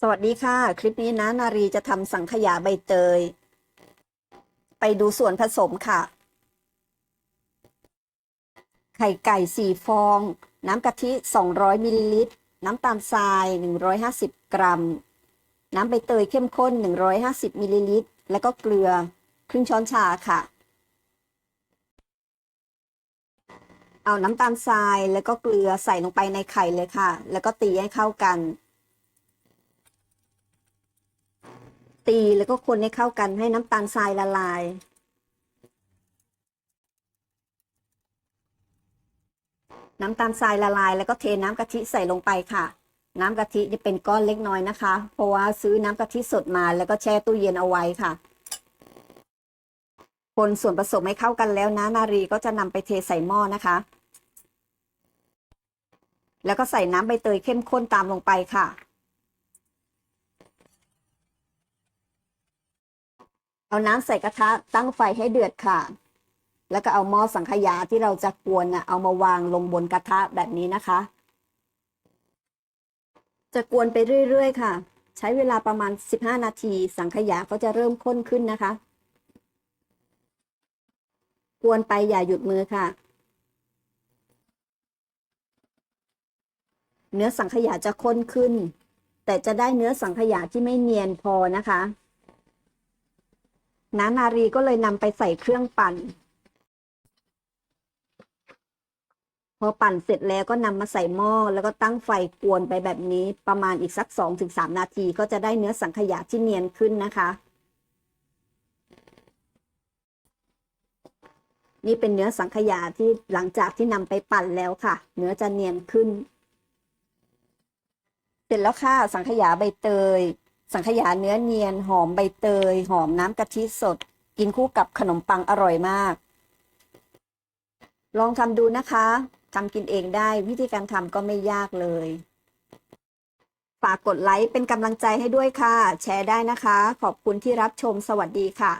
สวัสดีค่ะ คลิปนี้นะนารีจะทำสังขยาใบเตย ไปดูส่วนผสมค่ะ ไข่ไก่4ฟอง น้ำกะทิ 200มิลลิลิตร น้ำตาลทราย 150 กรัม น้ำใบเตยเข้มข้น 150มิลลิลิตร แล้วก็เกลือครึ่งช้อนชาค่ะ เอาน้ำตาลทรายแล้วก็เกลือใส่ลงไปในไข่เลยค่ะ แล้วก็ตีให้เข้ากัน ตีแล้วก็คนให้เข้ากันให้น้ำตาลทรายละลายน้ำตาลทรายละลาย แล้วก็เทน้ำกะทิใส่ลงไปค่ะ น้ำกะทินี่เป็นก้อนเล็กน้อยนะคะ เพราะว่าซื้อน้ำกะทิสดมาแล้วก็แช่ตู้เย็นเอาไว้ค่ะ คนส่วนผสมให้เข้ากันแล้วนะนารีก็จะนำไปเทใส่หม้อนะคะ แล้วก็ใส่น้ำใบเตยเข้มข้นตามลงไปค่ะ เอาน้ำใส่กระทะตั้งไฟให้เดือดค่ะ แล้วก็เอาหม้อสังขยาที่เราจะกวนนะเอามาวางลงบนกระทะแบบนี้นะคะ จะกวนไปเรื่อยๆค่ะ ใช้เวลาประมาณ 15 นาที สังขยาก็จะเริ่มข้นขึ้นนะคะ กวนไปอย่าหยุดมือค่ะ เนื้อสังขยาจะข้นขึ้น แต่จะได้เนื้อสังขยาที่ไม่เนียนพอนะคะ นานารีก็เลยนำไปใส่เครื่องปั่น พอปั่นเสร็จแล้วก็นำมาใส่หม้อแล้วก็ตั้งไฟกวนไปแบบนี้ประมาณอีกสัก 2-3 นาทีก็จะได้เนื้อสังขยาที่เนียนขึ้นนะคะ นี่เป็นเนื้อสังขยาที่หลังจากที่นำไปปั่นแล้วค่ะ เนื้อจะเนียนขึ้น เสร็จแล้วค่ะสังขยาใบเตย สังขยาเนื้อเนียน หอมใบเตย หอมน้ำกะทิสด กินคู่กับขนมปังอร่อยมาก ลองทำดูนะคะทำกินเองได้ วิธีการทำก็ไม่ยากเลย ฝากกดไลค์เป็นกำลังใจให้ด้วยค่ะ แชร์ได้นะคะ ขอบคุณที่รับชมสวัสดีค่ะ